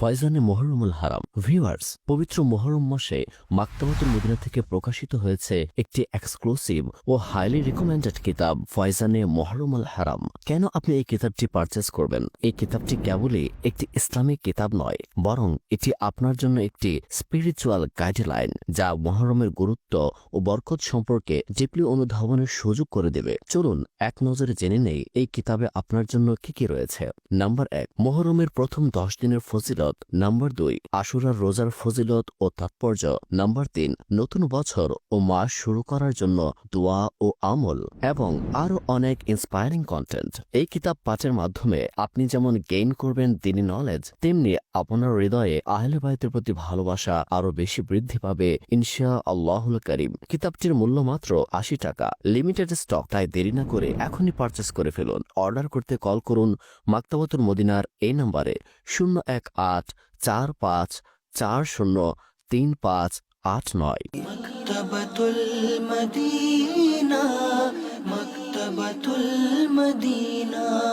ফয়জানে মোহরমুল হারাম। ভিউয়ার্স পবিত্র মোহরম মাসে মাক্তাবাতুল মদিনা থেকে প্রকাশিত হয়েছে একটি এক্সক্লুসিভ ও হাইলি রিকমেন্ডেড কিতাব, ফয়জানে মোহরমুল হারাম। কেন আপনি এই কিতাবটি পারচেস করবেন? এই কিতাবটি কেবলই একটি ইসলামিক কিতাব নয়, বরং এটি আপনার জন্য একটি স্পিরিচুয়াল গাইডলাইন যা মহরমের গুরুত্ব ও বরকত সম্পর্কে ডিপলি অনুধাবনের সুযোগ করে দেবে। চলুন, এক নজরে জেনে নেই এই কিতাবে আপনার জন্য কি কি রয়েছে। নাম্বার এক, মহরমের প্রথম দশ দিনের ফজিলত নাম্বার দুই, আশুরার রোজার ফজিলত ও তাৎপর্য। নাম্বার তিন, নতুন বছর ও মাস শুরু করার জন্য দোয়া ও আমল। এবং আরও অনেক ইন্সপায়ারিং কন্টেন্ট এই কিতাব পাঠের মাধ্যমে আপনি যেমন গেইন করবেন দিনী নলেজ তেমনি আপনার হৃদয়ে আহলে বাইতের প্রতি ভালোবাসা আরও বেশি বৃদ্ধি পাবে ইনশা আল্লাহুল করিম। কিতাবটির মূল্য মাত্র আশি টাকা। লিমিটেড স্টক তাই দেরি না করে এখনই পারচেস করে ফেলুন। অর্ডার করতে কল করুন মাক্তাবতুল মদিনার এই নম্বরে। শূন্য এক আট আট চার পাঁচ চার শূন্য তিন পাঁচ আট নয়। মদিনা।